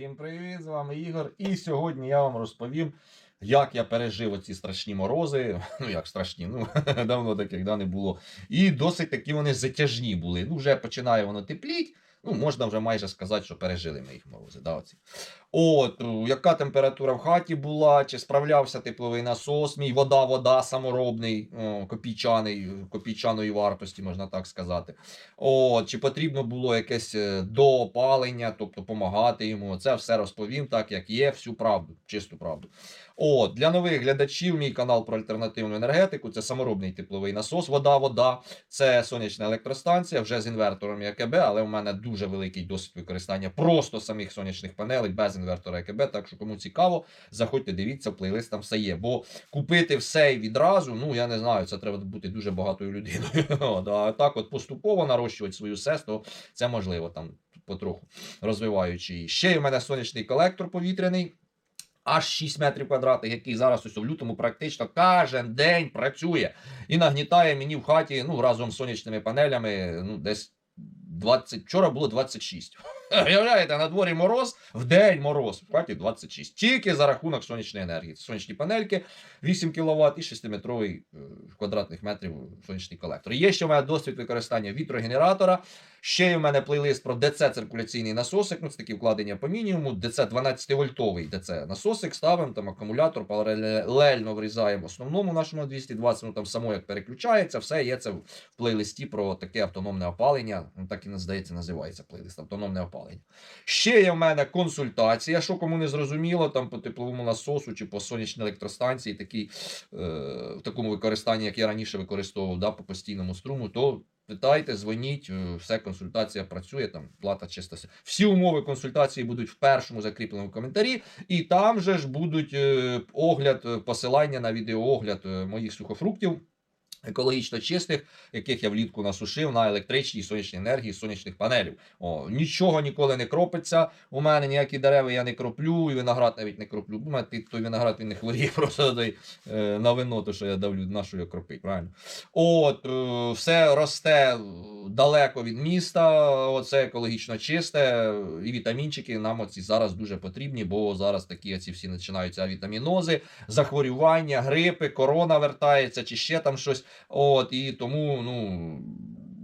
Всім привіт, з вами Ігор. І сьогодні я вам розповім, як я пережив оці страшні морози. Ну, як страшні, ну давно таких да, не було. І досить такі вони затяжні були. Ну, вже починає воно тепліть. Ну, можна вже майже сказати, що пережили ми їх морози. Да, оці. От, е, яка температура в хаті була, чи справлявся тепловий насос, мій вода, вода саморобний, копійчаний, копійчаної вартості, можна так сказати. От, чи потрібно було якесь е, доопалення, тобто допомагати йому. Це все розповім так, як є, всю правду, чисту правду. От, для нових глядачів, мій канал про альтернативну енергетику це саморобний тепловий насос, вода, вода. Це сонячна електростанція вже з інвертором ЯКБ, але у мене дуже великий досвід використання просто самих сонячних панелей без інвертора ЯКБ. Так що кому цікаво, заходьте, дивіться, плейлист там все є. Бо купити все відразу, ну я не знаю, це треба бути дуже багатою людиною. А так, от поступово нарощувати свою сес, то це можливо там потроху розвиваючи її. Ще й у мене сонячний колектор повітряний. Аж 6 метрів квадратних, який зараз ось у лютому практично кожен день працює і нагнітає мені в хаті ну, разом з сонячними панелями ну, десь 20, вчора було 26. Уявляєте, на дворі мороз, в день мороз, в хаті 26. Тільки за рахунок сонячної енергії. Це сонячні панельки 8 кВт і 6-метровий е, квадратних метрів сонячний колектор. Є ще в мене досвід використання вітрогенератора. Ще є в мене плейлист про ДЦ-циркуляційний насосик. Ну, це такі вкладення по мінімуму. ДЦ 12-вольтовий ДЦ насосик. Ставимо там акумулятор, паралельно врізаємо основному нашому 220. Ну там само як переключається, все є це в плейлисті про таке автономне опалення. Ну, так і здається, називається плейлист автономне опалення. Ще є в мене консультація, що кому не зрозуміло, там по тепловому насосу чи по сонячній електростанції, такий, е, в такому використанні, як я раніше використовував, да, по постійному струму, то питайте, дзвоніть, е, все, консультація працює, там плата чисто. Всі умови консультації будуть в першому закріпленому коментарі, і там же ж будуть е, огляд, е, посилання на відеоогляд е, моїх сухофруктів. Екологічно чистих, яких я влітку насушив на електричній сонячній енергії сонячних панелів. О, нічого ніколи не кропиться. У мене ніякі дерева я не кроплю, і виноград навіть не кроплю. У мене той- виноград він не хворіє, просто той, е, на вино, то що я давлю, на що я кропить, правильно? От, е, все росте далеко від міста, оце екологічно чисте, і вітамінчики нам оці зараз дуже потрібні, бо зараз такі оці всі починаються вітамінози, захворювання, грипи, корона вертається, чи ще там щось. От, і тому, ну.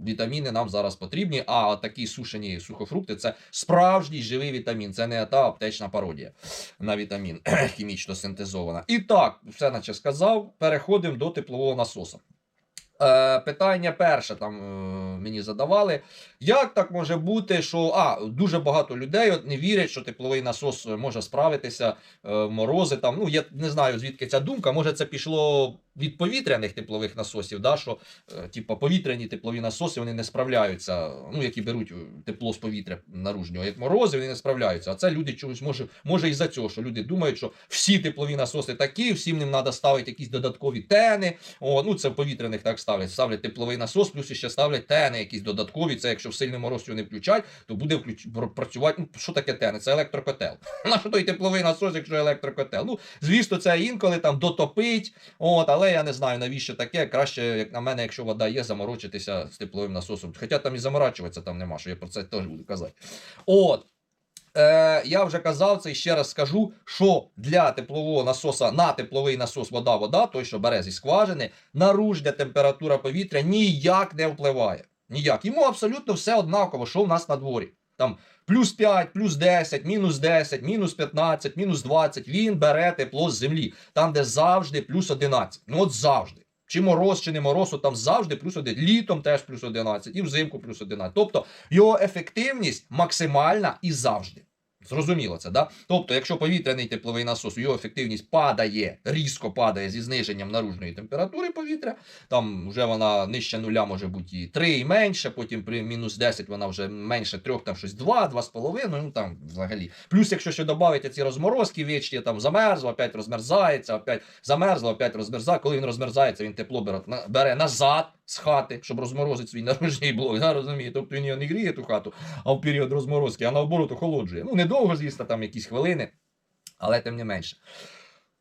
Вітаміни нам зараз потрібні, а такі сушені сухофрукти це справжній живий вітамін. Це не та аптечна пародія на вітамін хімічно синтезована. І так, все наче сказав. Переходимо до теплового насоса. Е, питання перше там е, мені задавали. Як так може бути, що а, дуже багато людей от не вірять, що тепловий насос може справитися е, морози? Там, ну, я не знаю, звідки ця думка. Може, це пішло від повітряних теплових насосів, да, що е, типу, повітряні теплові насоси вони не справляються, ну, які беруть е, тепло з повітря наружнього, як морози, вони не справляються. А це люди чогось може, може із-за цього, що люди думають, що всі теплові насоси такі, всім ним треба ставити якісь додаткові тени. О, ну це в повітряних так ставлять. Ставлять тепловий насос, плюс ще ставлять тени якісь додаткові. Це якщо в сильний мороз його не включать, то буде включ... працювати. Ну, що таке тени? Це електрокотел. На що той тепловий насос, якщо електрокотел? Ну, звісно, це інколи там дотопить. От, але я не знаю, навіщо таке. Краще, як на мене, якщо вода є, заморочитися з тепловим насосом. Хоча там і заморачуватися там нема, що я про це теж буду казати. От. Е, я вже казав це і ще раз скажу, що для теплового насоса на тепловий насос вода-вода, той, що бере зі скважини, наружня температура повітря ніяк не впливає. Ніяк. Йому абсолютно все однаково, що в нас на дворі. Там плюс 5, плюс 10, мінус 10, мінус 15, мінус 20. Він бере тепло з землі, там, де завжди плюс 11. Ну от завжди. Чи мороз, чи не мороз, там завжди плюс 1. Літом теж плюс 11, і взимку плюс 11. Тобто його ефективність максимальна і завжди. Зрозуміло це, да? Тобто, якщо повітряний тепловий насос, його ефективність падає, різко падає зі зниженням наружної температури повітря, там вже вона нижче нуля може бути і 3 і менше, потім при мінус 10 вона вже менше 3, там щось 2, 2,5, ну там взагалі. Плюс, якщо ще додати ці розморозки вічні, там замерзло, опять розмерзається, опять замерзло, опять розмерзає. Коли він розмерзається, він тепло бере, назад з хати, щоб розморозити свій наружний блок. Да, розумієте? Тобто він не гріє ту хату, а в період розморозки, а наоборот охолоджує. Ну, недовго, звісно, там якісь хвилини, але тим не менше.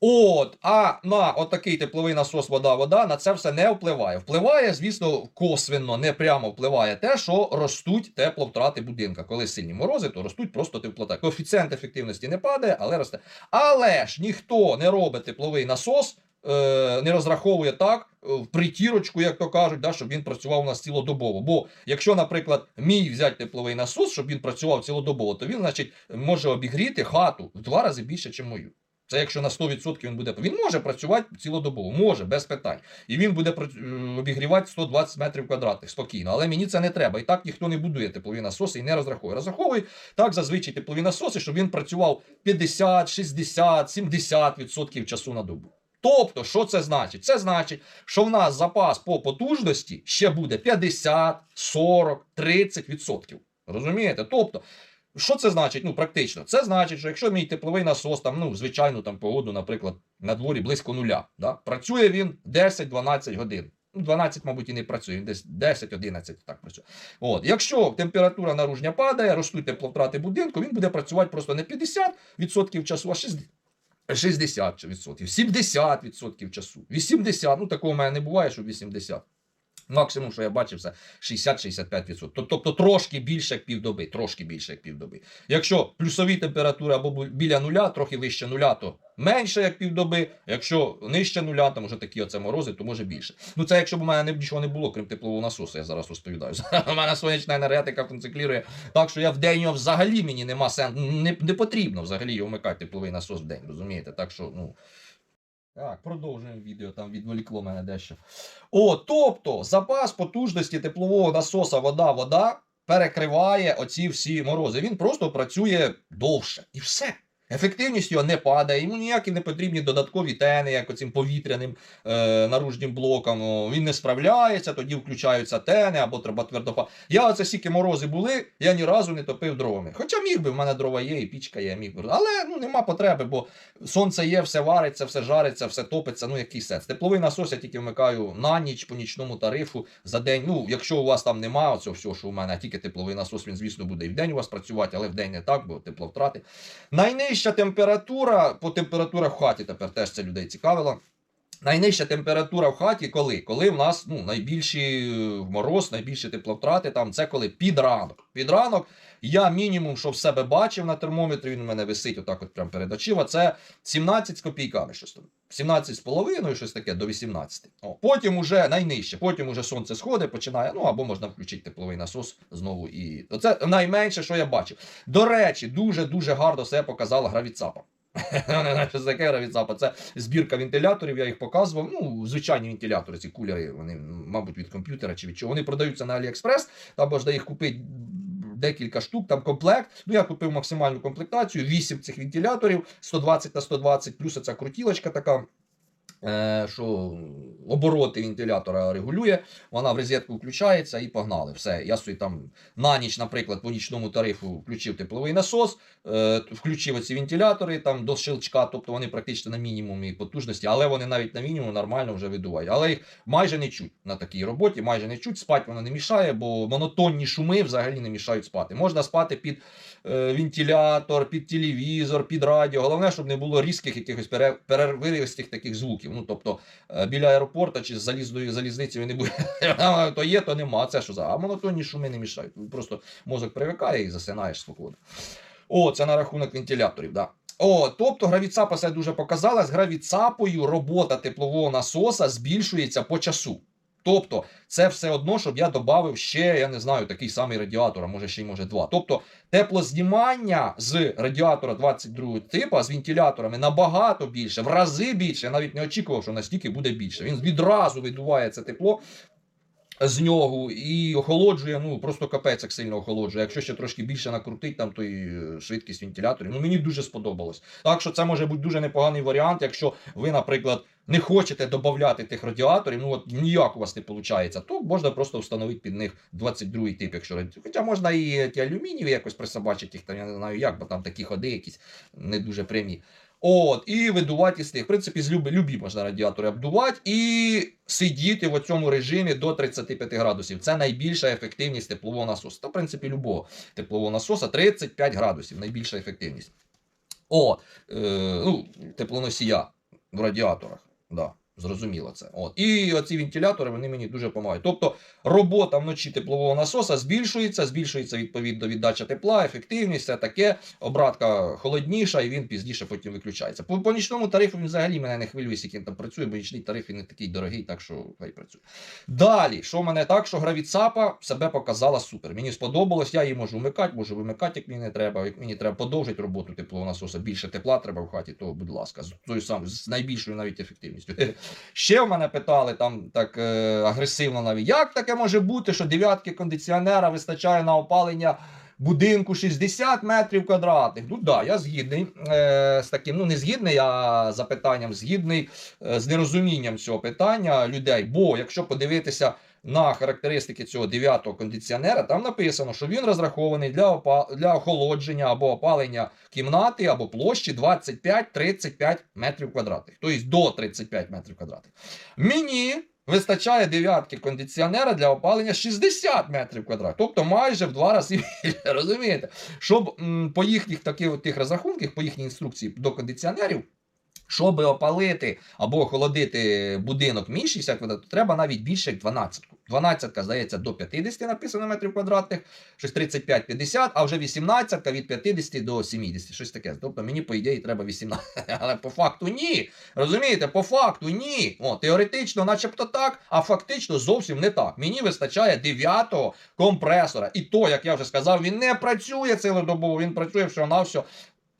От, а на отакий тепловий насос вода-вода на це все не впливає. Впливає, звісно, косвенно, не прямо впливає те, що ростуть тепловтрати будинка. Коли сильні морози, то ростуть просто теплота. Коефіцієнт ефективності не падає, але росте. Але ж ніхто не робить тепловий насос, е, не розраховує так в притірочку, як то кажуть, да, щоб він працював у нас цілодобово. Бо якщо, наприклад, мій взяти тепловий насос, щоб він працював цілодобово, то він, значить, може обігріти хату в два рази більше, ніж мою. Це якщо на 100% він буде. Він може працювати цілодобово, може, без питань. І він буде е, обігрівати 120 метрів квадратних спокійно. Але мені це не треба. І так ніхто не будує теплові насоси і не розраховує. Розраховує так зазвичай теплові насоси, щоб він працював 50, 60, 70% часу на добу. Тобто, що це значить? Це значить, що в нас запас по потужності ще буде 50, 40, 30%. Розумієте? Тобто, що це значить? Ну, практично, це значить, що якщо мій тепловий насос, там, ну, звичайну там погоду, наприклад, на дворі близько нуля, да? працює він 10-12 годин. Ну, 12, мабуть, і не працює, десь 10-11 так працює. От. Якщо температура наружня падає, ростуть тепловтрати будинку, він буде працювати просто не 50% часу, а 60%. 60%, 70% часу, 80%, ну такого в мене не буває, що 80%. Максимум, що я бачив, це 60-65%. Тоб- Тобто трошки більше як півдоби, трошки більше як півдоби. Якщо плюсові температури або біля нуля, трохи вище нуля, то менше як півдоби. Якщо нижче нуля, там вже такі оце морози, то може більше. Ну це якщо б у мене нічого не було, крім теплового насосу, я зараз розповідаю. У мене сонячна енергетика функціклірує так, що я в день його взагалі мені нема сенсу. Не, не потрібно взагалі вмикати тепловий насос в день, розумієте? Так що, ну. Так, продовжуємо відео, там відволікло мене дещо. О, тобто запас потужності теплового насоса вода-вода перекриває оці всі морози. Він просто працює довше. І все. Ефективність його не падає, йому ніякі не потрібні додаткові тени, як оцим повітряним е, наружнім блоком. Він не справляється, тоді включаються тени або треба твердопа. Я оце стільки морози були, я ні разу не топив дровами. Хоча міг би, в мене дрова є, і пічка є, міг би. Але ну, нема потреби, бо сонце є, все вариться, все жариться, все топиться. Ну який сенс. Тепловий насос я тільки вмикаю на ніч по нічному тарифу за день. Ну, якщо у вас там немає цього всього, що у мене, а тільки тепловий насос, він, звісно, буде і в день у вас працювати, але в день не так, бо тепловтрати. Найнижча температура, по температурах в хаті тепер теж це людей цікавило. Найнижча температура в хаті коли? Коли в нас ну, найбільші е, мороз, найбільші тепловтрати, там це коли під ранок. Під ранок я мінімум, що в себе бачив на термометрі, він у мене висить отак от прямо перед очима, це 17 з копійками щось там. 17 з половиною, щось таке до 18. О, потім уже найнижче, потім уже сонце сходить, починає, ну або можна включити тепловий насос знову. І це найменше, що я бачив. До речі, дуже-дуже гарно себе показала гравіцапа. Що це таке гравіцапа. Це збірка вентиляторів, я їх показував. Ну, звичайні вентилятори, ці кулери, вони, мабуть, від комп'ютера чи від чого. Вони продаються на Аліекспрес, там можна їх купити декілька штук, там комплект. Ну, я купив максимальну комплектацію, 8 цих вентиляторів, 120 на 120, плюс ця крутілочка така. Е, Що обороти вентилятора регулює, вона в розетку включається і погнали. Все. Я собі там на ніч, наприклад, по нічному тарифу включив тепловий насос, е, включив оці вентилятори там до щелчка, тобто вони практично на мінімумі потужності, але вони навіть на мінімум нормально вже видувають. Але їх майже не чуть на такій роботі, майже не чуть. Спати воно не мішає, бо монотонні шуми взагалі не мішають спати. Можна спати під е, вентилятор, під телевізор, під радіо. Головне, щоб не було різких якихось пере- переривистих таких звуків. Ну тобто е, біля аеропорта чи з залізниці залізницею не буде. то є, то нема. А Це що за? А монотонні шуми не мішають. Просто мозок привикає і засинаєш спокійно. О, це на рахунок вентиляторів, да. О, тобто гравіцапа це дуже показала. З гравіцапою робота теплового насоса збільшується по часу. Тобто, це все одно, щоб я додав ще, я не знаю, такий самий радіатор, а може ще й може два. Тобто, теплознімання з радіатора 22 типу, з вентиляторами набагато більше, в рази більше. Я навіть не очікував, що настільки буде більше. Він відразу видуває це тепло з нього і охолоджує, ну просто капець як сильно охолоджує. Якщо ще трошки більше накрутить, там то швидкість вентиляторів. Ну мені дуже сподобалось. Так що це може бути дуже непоганий варіант, якщо ви, наприклад, не хочете додати тих радіаторів, ну от ніяк у вас не виходить, то можна просто встановити під них 22-й тип, якщо Хоча можна і ті алюмінієві якось присобачити їх, там я не знаю як, бо там такі ходи якісь не дуже прямі. От, і видувати з тих. В принципі, з любі, любі можна радіатори обдувати і сидіти в цьому режимі до 35 градусів. Це найбільша ефективність теплового насосу. Та, в принципі, любого теплового насоса 35 градусів найбільша ефективність. О, е, ну, теплоносія. в радіаторах. Да, зрозуміло це. От. І оці вентилятори вони мені дуже допомагають. Тобто робота вночі теплового насоса збільшується, збільшується відповідно віддача тепла, ефективність, все таке. Обратка холодніша, і він пізніше потім виключається. По, по нічному тарифу він взагалі мене не хвилює, скільки він там працює, бо нічний тариф не такий дорогий, так що хай працює. Далі, що в мене так, що гравіцапа себе показала супер. Мені сподобалось, я її можу вмикати, можу вимикати, як мені не треба. Як мені треба подовжити роботу теплового насоса, більше тепла треба в хаті, то будь ласка, з тою самою, з найбільшою навіть ефективністю. Ще в мене питали там так е, агресивно навіть, як таке може бути, що дев'ятки кондиціонера вистачає на опалення будинку 60 метрів квадратних. Ну да, я згідний е, з таким, ну не згідний, а запитанням, згідний е, з нерозумінням цього питання людей. Бо якщо подивитися на характеристики цього дев'ятого кондиціонера, там написано, що він розрахований для, для охолодження або опалення кімнати або площі 25-35 метрів квадратних, тобто до 35 метрів квадратних. Мені вистачає дев'ятки кондиціонера для опалення 60 метрів квадратних, тобто майже в два рази. Розумієте? Щоб м, по їхніх таких тих розрахунках, по їхній інструкції до кондиціонерів. Щоб опалити або охолодити будинок між 60 квадратів, то треба навіть більше як 12. 12, здається, до 50 написано метрів квадратних, щось 35-50, а вже 18 від 50 до 70, щось таке. Тобто мені, по ідеї, треба 18. Але по факту ні. Розумієте, по факту ні. О, теоретично, начебто так, а фактично зовсім не так. Мені вистачає 9-го компресора. І то, як я вже сказав, він не працює цілодобово, він працює всього-навсього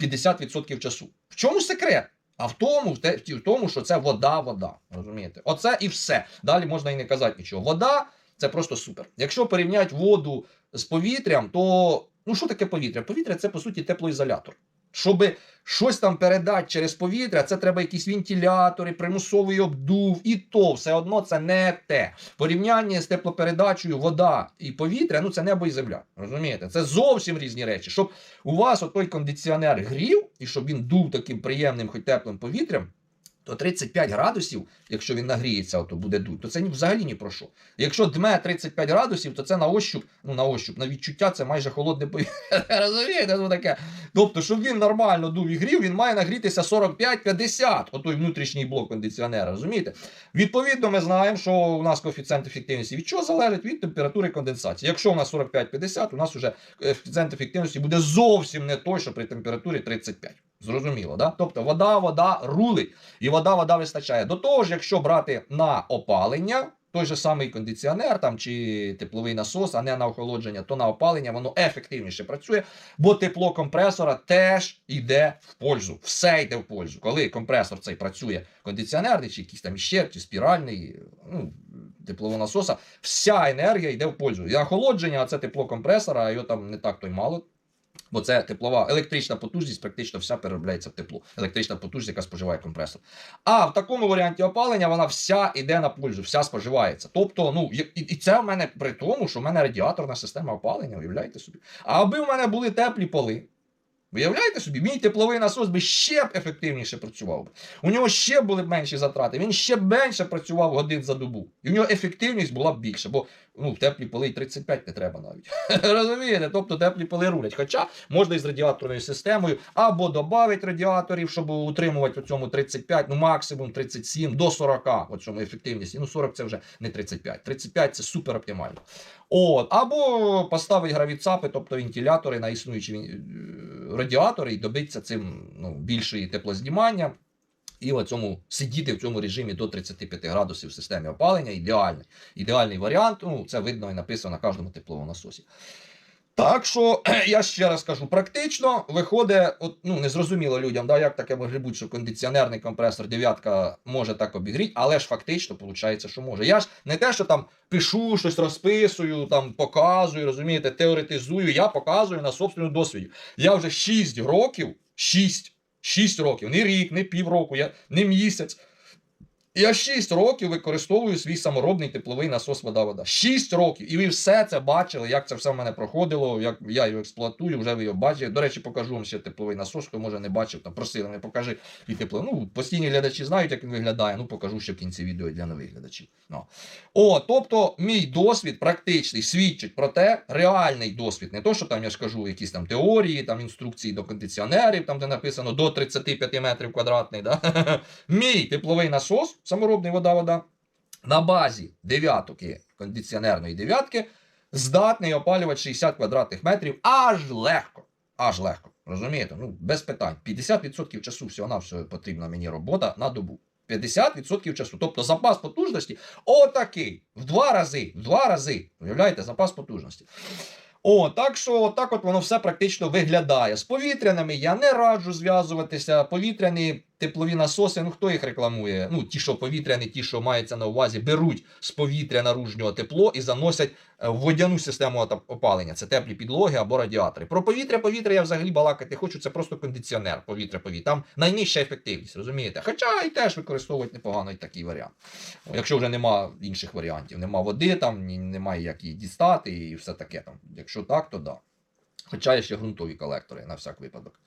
50% часу. В чому секрет? А в тому, в те- в тому, що це вода, вода. Розумієте? Оце і все. Далі можна і не казати нічого. Вода це просто супер. Якщо порівняти воду з повітрям, то ну що таке повітря? Повітря це по суті теплоізолятор. Щоб щось там передати через повітря, це треба якісь вентилятори, примусовий обдув, і то все одно це не те. Порівняння з теплопередачею вода і повітря, ну це небо і земля. Розумієте? Це зовсім різні речі. Щоб у вас отой кондиціонер грів, і щоб він дув таким приємним, хоч теплим повітрям, то 35 градусів, якщо він нагріється, то буде дуть, то це взагалі ні про що. Якщо дме 35 градусів, то це на ощуп, ну на ощуп, на відчуття це майже холодне повітря. Розумієте, ну таке. Тобто, щоб він нормально дув і грів, він має нагрітися 45-50, отой внутрішній блок кондиціонера. Розумієте? Відповідно, ми знаємо, що у нас коефіцієнт ефективності від чого залежить від температури конденсації. Якщо у нас 45-50, у нас вже коефіцієнт ефективності буде зовсім не той, що при температурі 35. Зрозуміло, да? Тобто вода, вода рулить, і вода, вода вистачає. До того ж, якщо брати на опалення, той же самий кондиціонер там чи тепловий насос, а не на охолодження, то на опалення воно ефективніше працює, бо тепло компресора теж йде в пользу. Все йде в пользу. Коли компресор цей працює, кондиціонерний, чи якийсь там іще, чи спіральний, ну, теплового насоса, вся енергія йде в пользу. І охолодження, а це тепло компресора, а його там не так то й мало. Бо це теплова електрична потужність, практично вся переробляється в тепло. Електрична потужність, яка споживає компресор. А в такому варіанті опалення вона вся йде на пользу, вся споживається. Тобто, ну і, і це в мене при тому, що в мене радіаторна система опалення, уявляєте собі. А аби в мене були теплі поли. Виявляєте собі, мій тепловий насос би ще б ефективніше працював. би. У нього ще були б менші затрати, він ще менше працював годин за добу. І в нього ефективність була б більша, бо ну, теплі поли 35 не треба навіть. Розумієте? Тобто теплі поли рулять. Хоча можна із радіаторною системою або додати радіаторів, щоб утримувати у цьому 35, ну максимум 37 до 40 у цьому ефективності. Ну 40 це вже не 35. 35 це супер оптимально. От, або поставити гравіцапи, тобто вентилятори на існуючі е, радіатори, і добитися цим ну, більшої теплознімання. І в цьому сидіти в цьому режимі до 35 градусів в системі опалення ідеальний. Ідеальний варіант. Ну, це видно і написано на кожному тепловому насосі. Так що я ще раз кажу, практично виходить, от, ну незрозуміло людям, да, як таке може бути, що кондиціонерний компресор дев'ятка може так обігріти, але ж фактично виходить, що може. Я ж не те, що там пишу, щось розписую, там показую, розумієте, теоретизую. Я показую на собственному досвіді. Я вже 6 років, 6, 6 років, не рік, не півроку, я, не місяць. Я 6 років використовую свій саморобний тепловий насос вода-вода. 6 років. І ви все це бачили, як це все в мене проходило, як я його експлуатую, вже ви його бачили. До речі, покажу вам ще тепловий насос, хто може не бачив, там просили мене, покажи і тепло. Ну, постійні глядачі знають, як він виглядає. Ну, покажу ще в кінці відео для нових глядачів. Ну. О, тобто, мій досвід практичний свідчить про те, реальний досвід. Не то, що там я ж кажу, якісь там теорії, там інструкції до кондиціонерів, там де написано до 35 метрів квадратний. Да? Мій тепловий насос, саморобний вода-вода, на базі дев'ятки кондиціонерної дев'ятки, здатний опалювати 60 квадратних метрів аж легко. Аж легко. Розумієте? Ну, без питань. 50% часу всього на все потрібна мені робота на добу. 50% часу. Тобто запас потужності отакий. В два рази. В два рази. Уявляєте, запас потужності. О, так що так от воно все практично виглядає. З повітряними я не раджу зв'язуватися. Повітряні теплові насоси, ну хто їх рекламує? Ну, ті, що повітряні, ті, що мається на увазі, беруть з повітря наружнього тепло і заносять е, в водяну систему опалення. Це теплі підлоги або радіатори. Про повітря, повітря я взагалі балакати хочу. Це просто кондиціонер. Повітря, повітря. Там найнижча ефективність, розумієте? Хоча і теж використовують непогано і такий варіант. Якщо вже нема інших варіантів, нема води, там немає як її дістати і все таке там. Якщо так, то да. Хоча є ще ґрунтові колектори на всяк випадок.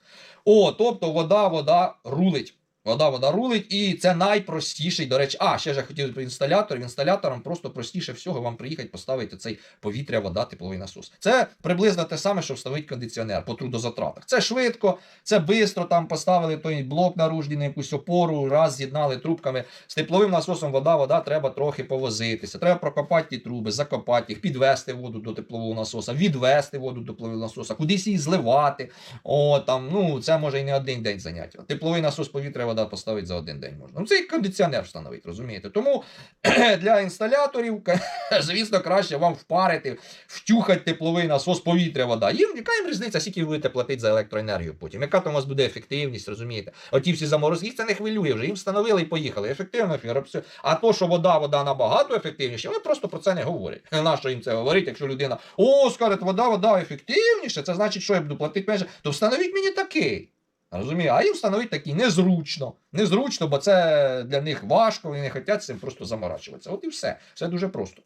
О, тобто вода, вода рулить. Вода, вода рулить, і це найпростіший, до речі. А, ще ж я хотів про інсталятор. Інсталяторам просто простіше всього вам приїхати поставити цей повітря, вода, тепловий насос. Це приблизно те саме, що вставить кондиціонер по трудозатратах. Це швидко, це швидко, там поставили той блок наружний на якусь опору, раз з'єднали трубками. З тепловим насосом вода, вода треба трохи повозитися. Треба прокопати ті труби, закопати їх, підвести воду до теплового насоса, відвести воду до теплового насоса, кудись її зливати. О, там, ну, це може і не один день заняття. Тепловий насос повітря вода поставить за один день можна. Ну, це і кондиціонер встановить, розумієте? Тому для інсталяторів, звісно, краще вам впарити, втюхати тепловий насос повітря вода. Їм яка їм різниця, скільки ви будете платити за електроенергію потім? Яка там у вас буде ефективність, розумієте? Оті всі заморозки, їх це не хвилює вже. Їм встановили і поїхали. Ефективно. А то, що вода, вода набагато ефективніше, вони просто про це не говорять. Нащо їм це говорить, якщо людина о, скаже, вода, вода ефективніше, це значить, що я буду платити менше, то встановіть мені такий. Розумію, а їм встановити такі незручно. Незручно, бо це для них важко, вони не хочуть цим просто заморачуватися. От і все. Все дуже просто.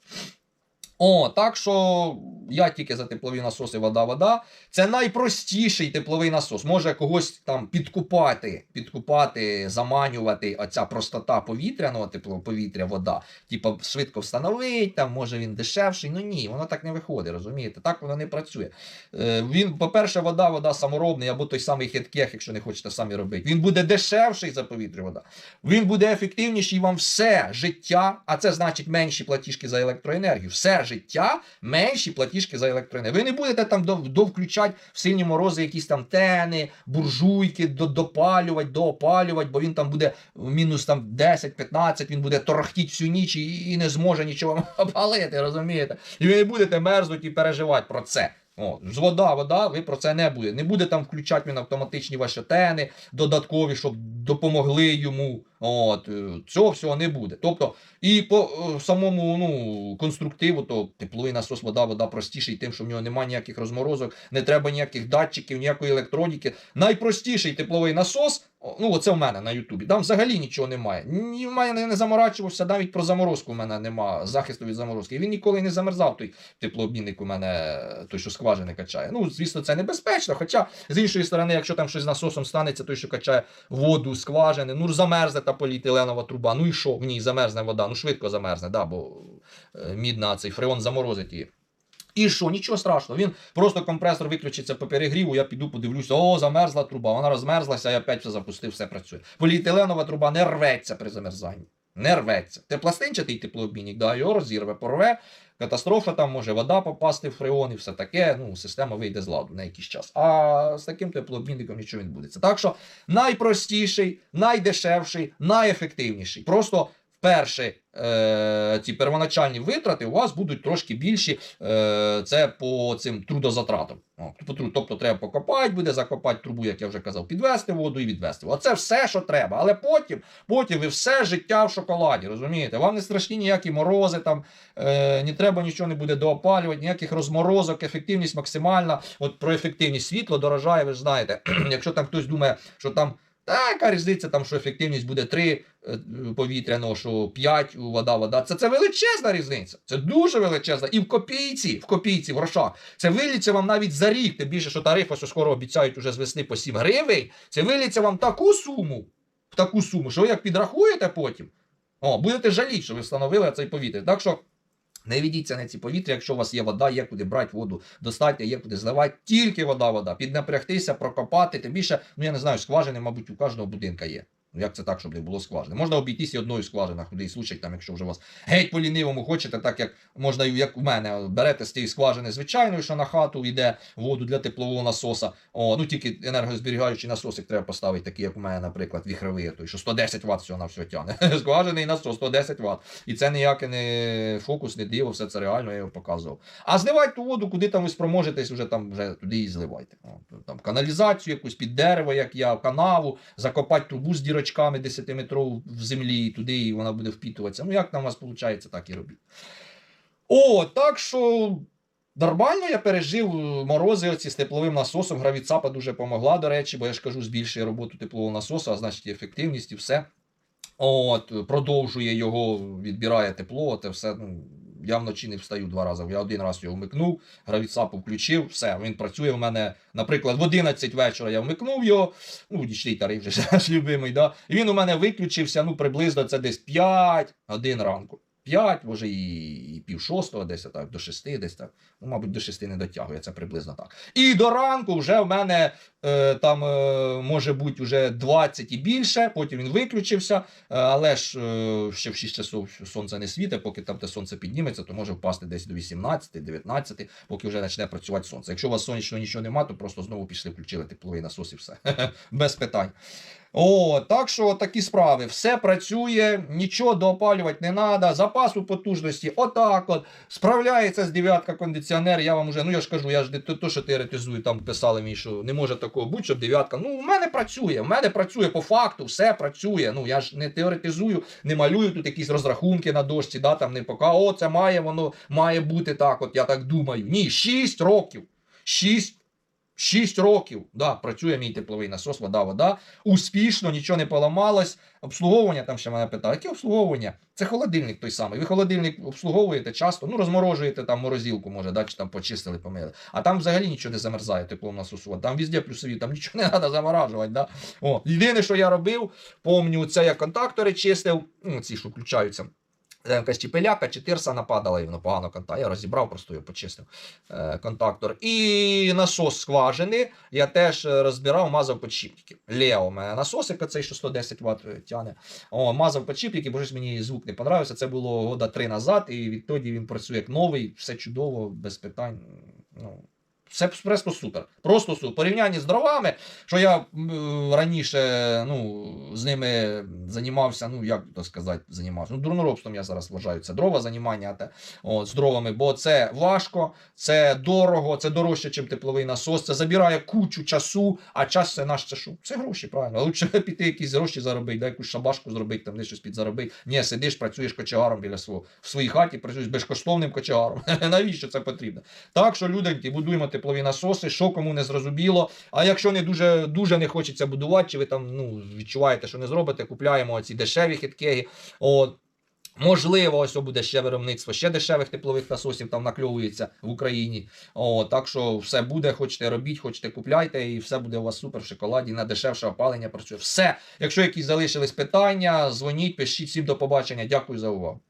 О, так що я тільки за теплові насоси вода-вода. Це найпростіший тепловий насос. Може когось там підкупати, підкупати, заманювати оця простота повітряного теплового повітря, вода. Типа швидко встановить, там може він дешевший. Ну ні, воно так не виходить, розумієте? Так воно не працює. Е, він, по-перше, вода, вода саморобний, або той самий хеткех, якщо не хочете самі робити. Він буде дешевший за повітря вода. Він буде ефективніший вам все життя, а це значить менші платіжки за електроенергію. Все життя менші платіжки за електроенергію. Ви не будете там до- довключати в сильні морози якісь там тени, буржуйки, допалювати, доопалювати, бо він там буде мінус там 10-15, він буде торохтіть всю ніч і, і не зможе нічого палити, розумієте? І ви не будете мерзнути і переживати про це. О, вода, вода, ви про це не буде. Не буде там включати він автоматичні ваші тени додаткові, щоб допомогли йому. От, е, цього всього не буде. Тобто, і по е, самому ну, конструктиву, то тепловий насос, вода, вода простіший, тим, що в нього немає ніяких розморозок, не треба ніяких датчиків, ніякої електроніки. Найпростіший тепловий насос, ну оце в мене на Ютубі. Там взагалі нічого немає. Ні в мене не заморачувався, навіть про заморозку в мене немає, захисту від заморозки. Він ніколи не замерзав, той теплообмінник у мене, той, що скважини качає. Ну, звісно, це небезпечно. Хоча, з іншої сторони, якщо там щось з насосом станеться, той, що качає воду, скважини, ну замерзне та поліетиленова труба. Ну і що? В ній замерзне вода, ну швидко замерзне, да, бо е, мідна цей фреон заморозить її. І що, нічого страшного. Він просто компресор виключиться по перегріву, я піду подивлюся, о, замерзла труба, вона розмерзлася, я опять все запустив, все працює. Поліетиленова труба не рветься при замерзанні. Не рветься. Теплостинчатий теплообмінник, да, його розірве, порве, катастрофа, там може вода попасти в фреон і все таке. Ну, система вийде з ладу на якийсь час. А з таким теплообмінником нічого не відбудеться. Так що найпростіший, найдешевший, найефективніший. Просто перші е, ці первоначальні витрати у вас будуть трошки більші. Е, це по цим трудозатратам. Тобто треба покопати, буде закопати трубу, як я вже казав, підвести воду і відвести. Оце все, що треба. Але потім, потім ви все життя в шоколаді, розумієте? Вам не страшні ніякі морози, там е, треба нічого не буде доопалювати, ніяких розморозок, ефективність максимальна. От про ефективність світло дорожає, ви ж знаєте. Якщо там хтось думає, що там Та яка різниця, там, що ефективність буде 3 повітряного, що 5 вода, вода. Це, це величезна різниця. Це дуже величезна. І в копійці, в копійці, в грошах. Це виліться вам навіть за рік. Тим більше, що тарифи, що скоро обіцяють уже з весни по 7 гривень. Це виліться вам таку суму, таку суму, що ви як підрахуєте потім, о, будете жаліти, що ви встановили цей повітря. Так що. Не ведіться на ці повітря, якщо у вас є вода, є куди брати воду, достатньо, є куди зливати. Тільки вода, вода. Піднапрягтися, прокопати. Тим більше, ну я не знаю, скважини, мабуть, у кожного будинка є. Ну як це так, щоб не було скважини? Можна обійтися одною скважиною, куди і случай, там, якщо вже вас геть по лінивому хочете, так як можна, як у мене, берете з тієї скважини звичайної, що на хату йде воду для теплового насоса. О, ну тільки енергозберігаючий насосик треба поставити, такий, як у мене, наприклад, віхровий, той, що 110 Вт всього на все тягне. Скважений насос 110 Вт. І це ніяке не фокус, не диво, все це реально, я його показував. А зливайте ту воду, куди там ви спроможетесь, вже там вже туди і зливайте. О, там каналізацію якусь під дерево, як я, канаву, закопати трубу з дірочками 10-метрову в землі, туди і вона буде впітуватися. Ну, як там у вас виходить, так і робіть. О, так що. Нормально я пережив морози оці з тепловим насосом. Гравіцапа дуже помогла, до речі, бо я ж кажу, збільшує роботу теплового насосу, а значить і ефективність і все. От, продовжує його, відбирає тепло, те все. Ну, я вночі не встаю два рази. Я один раз його вмикнув, гравіцапу включив, все, він працює в мене, наприклад, в 11 вечора я вмикнув його, ну, дічний тариф вже любимий, да? і він у мене виключився, ну, приблизно це десь 5 годин ранку. 5, може і, і пів шостого, десь так, до 6, десь так. Ну, мабуть, до 6 не дотягує, це приблизно так. І до ранку вже в мене е, там е, може бути вже 20 і більше, потім він виключився, е, але ж е, ще в 6 часов сонце не світить, поки там те сонце підніметься, то може впасти десь до 18-19, поки вже почне працювати сонце. Якщо у вас сонячного нічого немає, то просто знову пішли, включили тепловий насос і все. Без питань. О, так що такі справи. Все працює, нічого доопалювати не треба. Запасу потужності, отак от. Справляється з дев'ятка кондиціонер. Я вам вже, ну я ж кажу, я ж не то, що теоретизую, там писали мені, що не може такого бути, щоб дев'ятка. Ну, у мене працює, в мене працює по факту, все працює. Ну я ж не теоретизую, не малюю тут якісь розрахунки на дошці, да, там не пока, о, це має, воно має бути так. От я так думаю. Ні, 6 років. 6 6 років да, працює мій тепловий насос, вода, вода. Успішно, нічого не поламалось. Обслуговування там ще мене питали. Яке обслуговування? Це холодильник той самий. Ви холодильник обслуговуєте часто, ну розморожуєте там морозилку, може, да, чи там почистили, помили. А там взагалі нічого не замерзає тепловим насосу. Там везде плюсові, там нічого не треба заморажувати. Да? О, Єдине, що я робив, помню, це я контактори чистив, ну, ці, що включаються. Там якась чи пиляка, чи тирса нападала, і воно погано контакт. Я розібрав, просто його почистив е, контактор. І насос скважини я теж е, розбирав, мазав подшипники. Лео у мене насосик, оцей, що 110 Вт тягне. О, мазав подшипники, бо ж мені звук не понравився. Це було года три назад, і відтоді він працює як новий, все чудово, без питань. Ну, все просто супер. Просто супер. Порівнянні з дровами, що я раніше ну, з ними займався, ну як то сказати, займався. Ну, дурноробством я зараз вважаю. Це дрова займання те, от, з дровами, бо це важко, це дорого, це дорожче, ніж тепловий насос. Це забирає кучу часу, а час це наш чашу. Це гроші, правильно. Лучше піти якісь гроші заробити, да, якусь шабашку зробити, там десь щось підзаробити. Ні, сидиш, працюєш кочегаром біля свого в своїй хаті, працюєш безкоштовним кочегаром. Навіщо це потрібно? Так що, люденьки, будуємо теплові насоси, що кому не зрозуміло. А якщо не дуже дуже не хочеться будувати, чи ви там ну, відчуваєте, що не зробите, купляємо ці дешеві хіткеги. От. Можливо, ось буде ще виробництво ще дешевих теплових насосів там накльовується в Україні. О, так що все буде, хочете робіть, хочете купляйте, і все буде у вас супер в шоколаді на дешевше опалення працює. Все. Якщо якісь залишились питання, дзвоніть, пишіть всім до побачення. Дякую за увагу.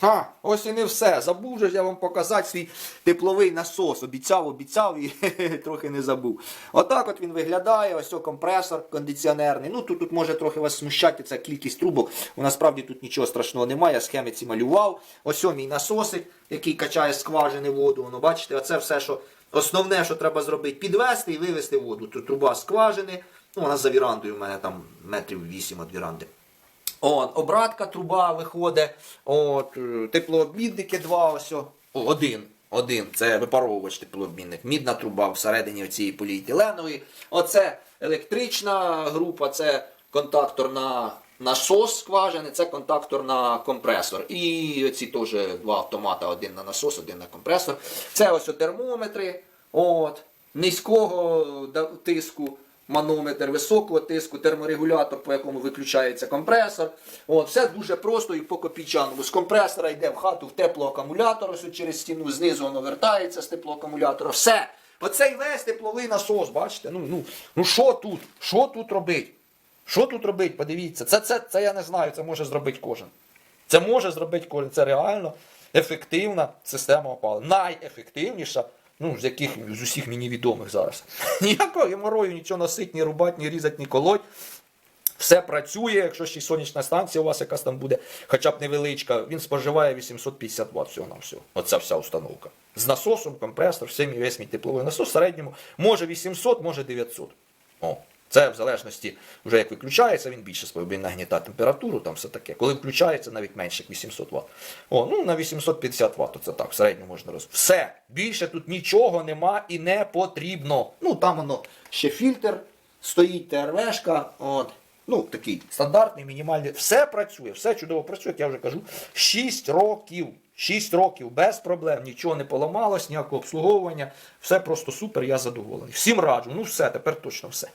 Ха, ось і не все. Забув же я вам показати свій тепловий насос. Обіцяв, обіцяв і трохи не забув. Отак от він виглядає, ось о компресор кондиціонерний. Ну тут, тут може трохи вас смущати ця кількість трубок. У насправді тут нічого страшного немає, я схеми ці малював. Ось о мій насосик, який качає скважини воду. Воно, бачите, оце все, що основне, що треба зробити, підвести і вивести воду. Тут труба скважини. Ну, вона за вірандою, у мене там метрів 8 від віранди. От, обратка труба виходить, от, е, теплообмінники два, ось. о. Один. Один. Це випаровувач теплообмінник. Мідна труба всередині цієї поліетиленової. Оце електрична група, це контактор на насос скважини, це контактор на компресор. І оці теж два автомата, один на насос, один на компресор. Це ось о термометри. От, низького тиску. Манометр високого тиску, терморегулятор, по якому виключається компресор. От, все дуже просто і по копійчаному. З компресора йде в хату в теплоакумулятор, ось через стіну, знизу воно вертається з теплоакумулятора. Все. Оцей весь тепловий насос, бачите? Ну, ну, ну що тут? Що тут робить? Що тут робить? Подивіться. Це, це, це я не знаю, це може зробити кожен. Це може зробити кожен. Це реально ефективна система опалення. Найефективніша, ну, з яких з усіх мені відомих зараз. Ніякого геморою, нічого носить, ні рубати, ні різати, ні колоть. Все працює, якщо ще й сонячна станція у вас якась там буде, хоча б невеличка, він споживає 850 Вт всього на всього. Оця вся установка. З насосом, компресор, всім і весь мій тепловий насос в середньому може 800, може 900. О, це в залежності, вже як виключається, він більше спробує нагнітати температуру, там все таке. Коли включається, навіть менше, як 800 Вт. О, ну на 850 Вт, це так, в середньому можна роз. Все. Більше тут нічого нема і не потрібно. Ну там воно ще фільтр стоїть, ТРВшка. От. Ну, такий стандартний, мінімальний. Все працює, все чудово працює, як я вже кажу. 6 років. 6 років без проблем, нічого не поламалось, ніякого обслуговування. Все просто супер, я задоволений. Всім раджу. Ну все, тепер точно все.